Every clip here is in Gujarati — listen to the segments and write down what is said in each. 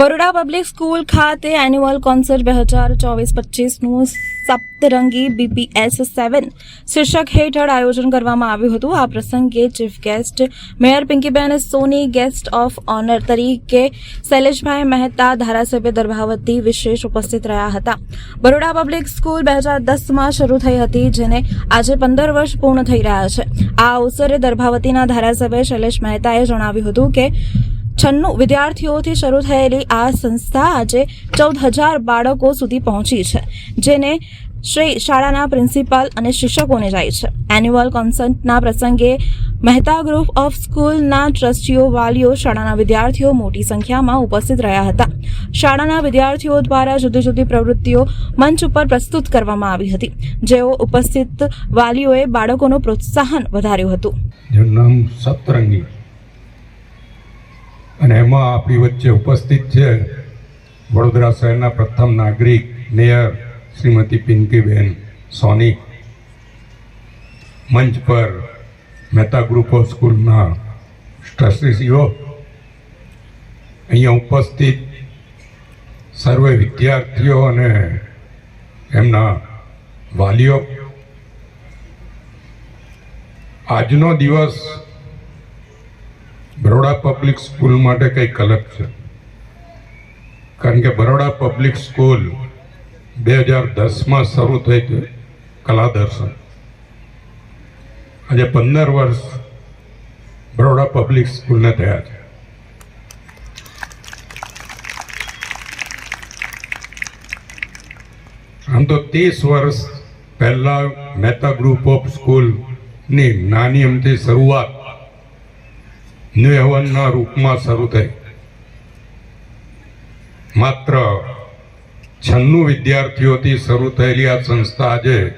બરોડા પબ્લિક સ્કૂલ ખાતે એન્યુઅલ કોન્સર્ટ બે હજાર ચોવીસ પચીસનું સપ્તરંગી બીપીએસ સેવન શીર્ષક હેઠળ આયોજન કરવામાં આવ્યું હતું. આ પ્રસંગે chief guest mayor Pinkiben Soni guest of honour તરીકે શૈલેષભાઈ મહેતા ધારાસભ્ય દર્ભાવતી વિશેષ ઉપસ્થિત રહ્યા હતા. બરોડા પબ્લિક સ્કૂલ બે હજાર દસમાં શરૂ થઈ હતી, જેને આજે પંદર વર્ષ પૂર્ણ થઈ રહ્યા છે. આ અવસરે દર્ભાવતીના ધારાસભ્ય શૈલેષ મહેતાએ જણાવ્યું હતું કે છન્નું વિદ્યાર્થીઓથી શરૂ થયેલી આ સંસ્થા આજે ચૌદ હજાર બાળકો સુધી પહોંચી છે, જેને શ્રી શાળાના પ્રિન્સિપાલ અને શિક્ષકોને જાય છે. એન્યુઅલ કોન્સર્ટના પ્રસંગે મહેતા ગ્રુપ ઓફ સ્કૂલના ટ્રસ્ટીઓ વાલીઓ શાળાના વિદ્યાર્થીઓ મોટી સંખ્યામાં ઉપસ્થિત રહ્યા હતા. શાળાના વિદ્યાર્થીઓ દ્વારા જુદી જુદી પ્રવૃત્તિઓ મંચ ઉપર પ્રસ્તુત કરવામાં આવી હતી, જેઓ ઉપસ્થિત વાલીઓએ બાળકોનું પ્રોત્સાહન વધાર્યું હતું. નામ અને એમાં આપણી વચ્ચે ઉપસ્થિત છે વડોદરા શહેરના પ્રથમ નાગરિક મેયર શ્રીમતી પિંકીબેન સોની. મંચ પર મહેતા ગ્રુપ ઓફ સ્કૂલના ટ્રસ્ટીસીઓ. અહીંયા ઉપસ્થિત સર્વે વિદ્યાર્થીઓ અને એમના વાલીઓ. આજનો દિવસ બરોડા પબ્લિક સ્કૂલ માટે કંઈક અલગ છે. કારણ કે બરોડા પબ્લિક સ્કૂલ બે હજાર દસમાં શરૂ થઈ હતી કલા દર્શન. આજે પંદર વર્ષ બરોડા પબ્લિક સ્કૂલને થયા છે. આમ તો ત્રીસ વર્ષ પહેલાં મહેતા ગ્રુપ ઓફ સ્કૂલની નાની અમથી શરૂઆત નિવેવનના રૂપમાં શરૂ થઈ. માત્ર છન્નું વિદ્યાર્થીઓથી શરૂ થયેલી આ સંસ્થા આજે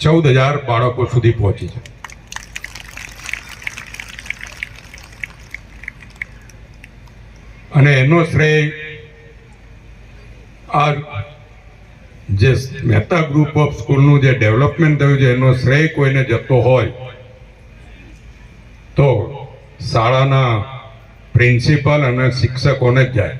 ચૌદ હજાર બાળકો સુધી પહોંચી છે. અને એનો શ્રેય આ જે મહેતા ગ્રુપ ઓફ સ્કૂલનું જે ડેવલપમેન્ટ થયું છે, એનો શ્રેય કોઈને જતો હોય તો શાળાના પ્રિન્સિપાલ અને શિક્ષકોને જ જાય.